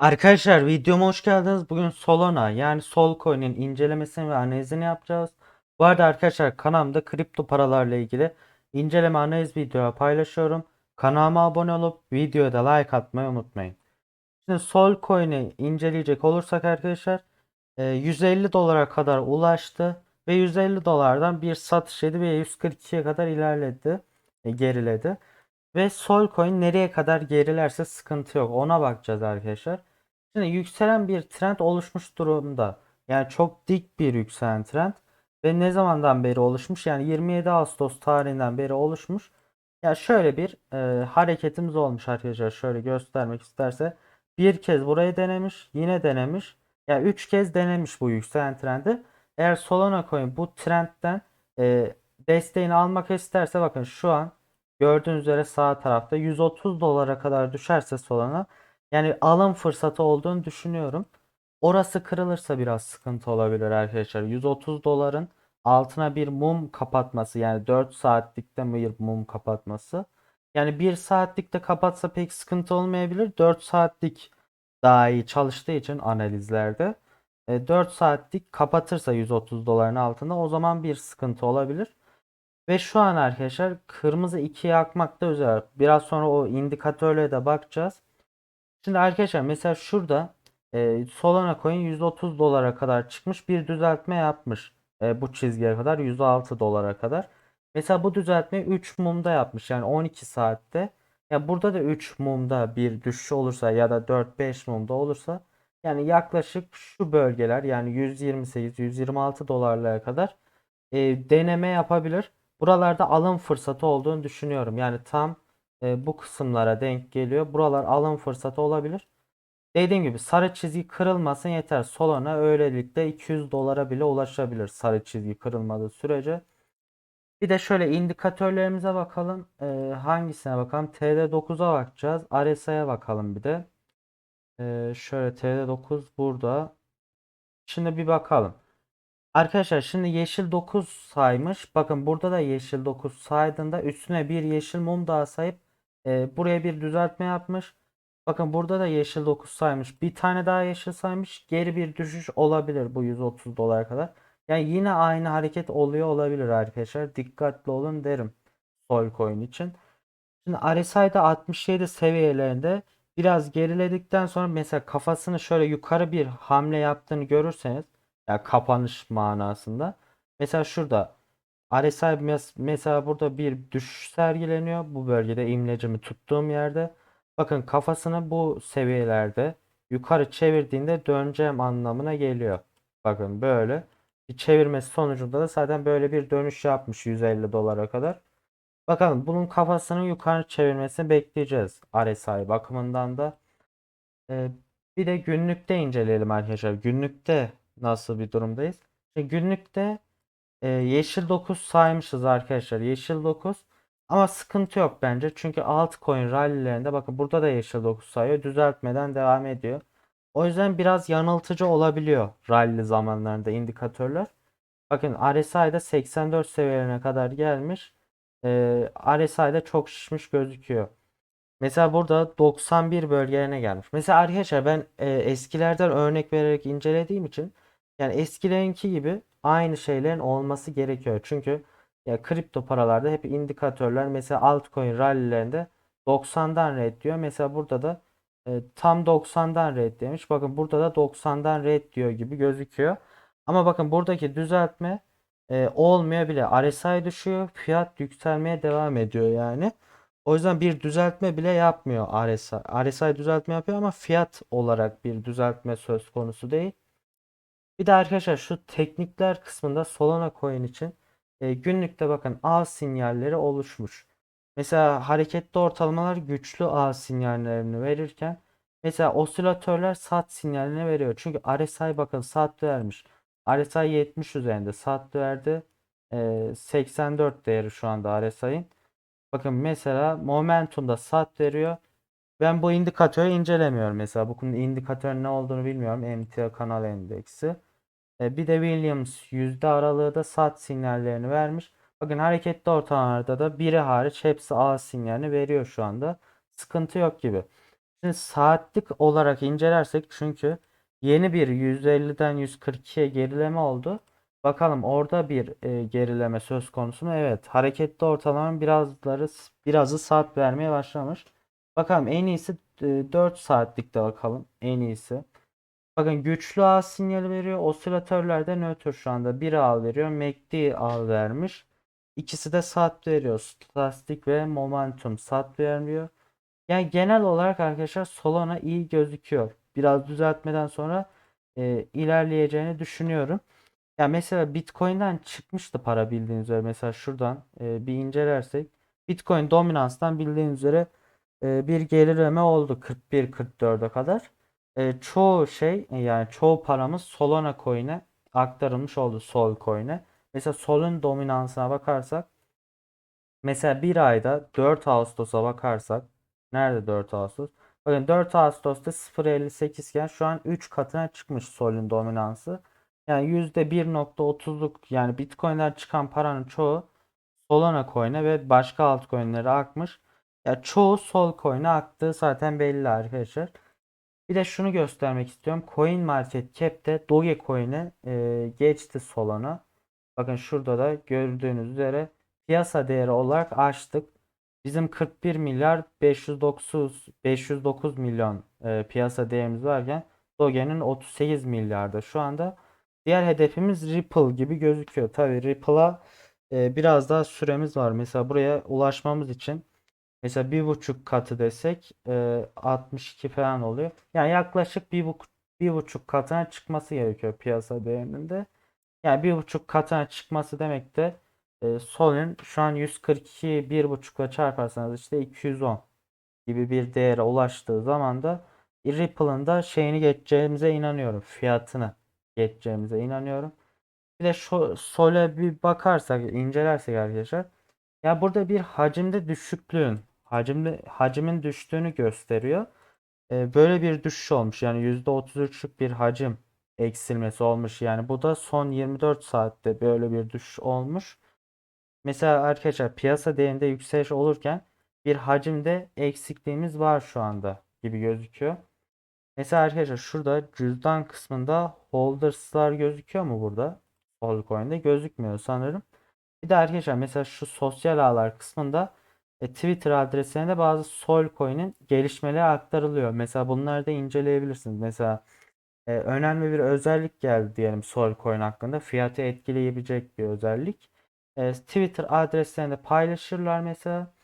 Arkadaşlar videoma hoş geldiniz. Bugün Solana yani Solcoin'in incelemesini ve analizini yapacağız. Bu arada arkadaşlar kanalımda kripto paralarla ilgili inceleme analiz videoları paylaşıyorum. Kanalıma abone olup videoya da like atmayı unutmayın. Şimdi Solcoin'i inceleyecek olursak arkadaşlar e, 150 dolara kadar ulaştı ve 150 dolardan bir satış yedi ve 142'ye kadar ilerledi, e, geriledi. Ve Solcoin nereye kadar gerilerse sıkıntı yok. Ona bakacağız arkadaşlar. Şimdi yükselen bir trend oluşmuş durumda. Yani çok dik bir yükselen trend. Ve ne zamandan beri oluşmuş? Yani 27 Ağustos tarihinden beri oluşmuş. Ya şöyle bir e, hareketimiz olmuş arkadaşlar. Şöyle göstermek isterse. Bir kez burayı denemiş. Yine denemiş. Ya yani 3 kez denemiş bu yükselen trendi. Eğer Solana Coin bu trendten e, desteğini almak isterse bakın şu an gördüğünüz üzere sağ tarafta 130 dolara kadar düşerse Solana yani alım fırsatı olduğunu düşünüyorum. Orası kırılırsa biraz sıkıntı olabilir arkadaşlar. 130 doların altına bir mum kapatması yani 4 saatlikte bir mum kapatması. Yani 1 saatlikte kapatsa pek sıkıntı olmayabilir. 4 saatlik daha iyi çalıştığı için analizlerde. E, 4 saatlik kapatırsa 130 doların altında o zaman bir sıkıntı olabilir. Ve şu an arkadaşlar kırmızı 2'ye akmakta üzere. Biraz sonra o indikatörle de bakacağız. Şimdi arkadaşlar mesela şurada e, Solana coin 130 dolara kadar çıkmış bir düzeltme yapmış. E, bu çizgiye kadar 106 dolara kadar. Mesela bu düzeltmeyi 3 mumda yapmış yani 12 saatte. Ya burada da 3 mumda bir düşüş olursa ya da 4-5 mumda olursa yani yaklaşık şu bölgeler yani 128-126 dolarlara kadar e, deneme yapabilir. Buralarda alım fırsatı olduğunu düşünüyorum. Yani tam e, bu kısımlara denk geliyor. Buralar alım fırsatı olabilir. Dediğim gibi sarı çizgi kırılmasın yeter. Solana öylelikle 200 dolara bile ulaşabilir sarı çizgi kırılmadığı sürece. Bir de şöyle indikatörlerimize bakalım. E, hangisine bakalım? TD9'a bakacağız. RSI'ye bakalım bir de. E, şöyle TD9 burada. Şimdi bir bakalım. Arkadaşlar şimdi yeşil 9 saymış. Bakın burada da yeşil 9 saydığında üstüne bir yeşil mum daha sayıp e, buraya bir düzeltme yapmış. Bakın burada da yeşil 9 saymış. Bir tane daha yeşil saymış. Geri bir düşüş olabilir bu 130 dolar kadar. Yani yine aynı hareket oluyor olabilir arkadaşlar. Dikkatli olun derim. Solcoin için. Şimdi RSI'de 67 seviyelerinde biraz geriledikten sonra mesela kafasını şöyle yukarı bir hamle yaptığını görürseniz yani kapanış manasında. Mesela şurada RSI mes- mesela burada bir düşüş sergileniyor. Bu bölgede imlecimi tuttuğum yerde. Bakın kafasını bu seviyelerde yukarı çevirdiğinde döneceğim anlamına geliyor. Bakın böyle bir çevirmesi sonucunda da zaten böyle bir dönüş yapmış 150 dolara kadar. Bakalım bunun kafasını yukarı çevirmesini bekleyeceğiz RSI bakımından da. Ee, bir de günlükte inceleyelim arkadaşlar. Günlükte nasıl bir durumdayız? Şimdi günlükte e, yeşil 9 saymışız arkadaşlar. Yeşil 9 ama sıkıntı yok bence. Çünkü altcoin rallilerinde bakın burada da yeşil 9 sayıyor. Düzeltmeden devam ediyor. O yüzden biraz yanıltıcı olabiliyor rally zamanlarında indikatörler. Bakın RSI'de 84 seviyelerine kadar gelmiş. Ee, RSI'de çok şişmiş gözüküyor. Mesela burada 91 bölgelerine gelmiş. Mesela arkadaşlar ben e, eskilerden örnek vererek incelediğim için yani eskilerinki gibi aynı şeylerin olması gerekiyor. Çünkü ya kripto paralarda hep indikatörler mesela altcoin rallilerinde 90'dan red diyor. Mesela burada da e, tam 90'dan red demiş. Bakın burada da 90'dan red diyor gibi gözüküyor. Ama bakın buradaki düzeltme e, olmuyor bile. RSI düşüyor. Fiyat yükselmeye devam ediyor yani. O yüzden bir düzeltme bile yapmıyor RSI. RSI düzeltme yapıyor ama fiyat olarak bir düzeltme söz konusu değil. Bir de arkadaşlar şu teknikler kısmında Solana coin için e, günlükte bakın A sinyalleri oluşmuş. Mesela hareketli ortalamalar güçlü A sinyallerini verirken mesela osilatörler sat sinyalini veriyor. Çünkü RSI bakın sat vermiş. RSI 70 üzerinde sat verdi. E, 84 değeri şu anda RSI'nin. Bakın mesela momentumda sat veriyor. Ben bu indikatörü incelemiyorum mesela. Bu indikatörün ne olduğunu bilmiyorum. MTA kanal endeksi. E, bir de Williams yüzde aralığı da sat sinyallerini vermiş. Bakın hareketli ortamlarda da biri hariç hepsi A sinyalini veriyor şu anda. Sıkıntı yok gibi. Şimdi saatlik olarak incelersek çünkü yeni bir 150'den 142'ye gerileme oldu. Bakalım orada bir e, gerileme söz konusu mu? Evet. Hareketli ortalamanın birazları birazı saat vermeye başlamış. Bakalım en iyisi e, 4 saatlikte bakalım. En iyisi. Bakın güçlü ağ sinyali veriyor. Osilatörlerde nötr şu anda. Bir ağ veriyor. MACD ağ vermiş. İkisi de saat veriyor. Stochastik ve momentum saat vermiyor. Yani genel olarak arkadaşlar Solana iyi gözüküyor. Biraz düzeltmeden sonra e, ilerleyeceğini düşünüyorum. Ya mesela Bitcoin'den çıkmıştı para bildiğiniz üzere. Mesela şuradan e, bir incelersek Bitcoin dominanstan bildiğiniz üzere e, bir gerileme oldu 41-44'e kadar. E, çoğu şey e, yani çoğu paramız Solana coin'e aktarılmış oldu Sol coin'e. Mesela Sol'un dominansına bakarsak mesela bir ayda 4 Ağustos'a bakarsak nerede 4 Ağustos? Bakın 4 Ağustos'ta 0.58 iken şu an 3 katına çıkmış Sol'ün dominansı. Yani %1.30'luk yani Bitcoin'den çıkan paranın çoğu Solana coin'e ve başka altcoin'lere akmış. Ya çoğu Sol coin'e aktığı zaten belli arkadaşlar. Bir de şunu göstermek istiyorum. Coin Market Cap'te Dogecoin'e e, geçti Solana. Bakın şurada da gördüğünüz üzere piyasa değeri olarak açtık. Bizim 41 milyar 509 509 milyon e, piyasa değerimiz varken Doge'nin 38 milyarda şu anda. Diğer hedefimiz Ripple gibi gözüküyor. Tabii Ripple'a e, biraz daha süremiz var. Mesela buraya ulaşmamız için mesela bir buçuk katı desek e, 62 falan oluyor. Yani yaklaşık bir, bu, bir buçuk katına çıkması gerekiyor piyasa değerinin de. Yani bir buçuk katına çıkması demek de e, Sol'ün şu an 142 bir buçukla çarparsanız işte 210 gibi bir değere ulaştığı zaman da Ripple'ın da şeyini geçeceğimize inanıyorum. Fiyatını geçeceğimize inanıyorum. Bir de şu Sol'e bir bakarsak, incelersek arkadaşlar. Ya burada bir hacimde düşüklüğün, hacimde hacimin düştüğünü gösteriyor. Ee, böyle bir düşüş olmuş. Yani %33'lük bir hacim eksilmesi olmuş. Yani bu da son 24 saatte böyle bir düşüş olmuş. Mesela arkadaşlar piyasa değerinde yükseliş olurken bir hacimde eksikliğimiz var şu anda gibi gözüküyor. Mesela arkadaşlar şurada cüzdan kısmında holders'lar gözüküyor mu burada? Solcoin'de gözükmüyor sanırım. Bir de arkadaşlar mesela şu sosyal ağlar kısmında e, Twitter adreslerinde bazı Solcoin'in gelişmeleri aktarılıyor. Mesela bunları da inceleyebilirsiniz. Mesela e, önemli bir özellik geldi diyelim Solcoin hakkında. Fiyatı etkileyebilecek bir özellik. E, Twitter adreslerinde paylaşırlar mesela.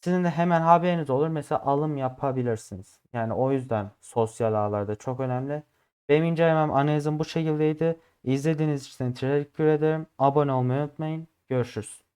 Sizin de hemen haberiniz olur. Mesela alım yapabilirsiniz. Yani o yüzden sosyal ağlarda çok önemli. Benim incelemem analizim bu şekildeydi. İzlediğiniz için teşekkür ederim. Abone olmayı unutmayın. Görüşürüz.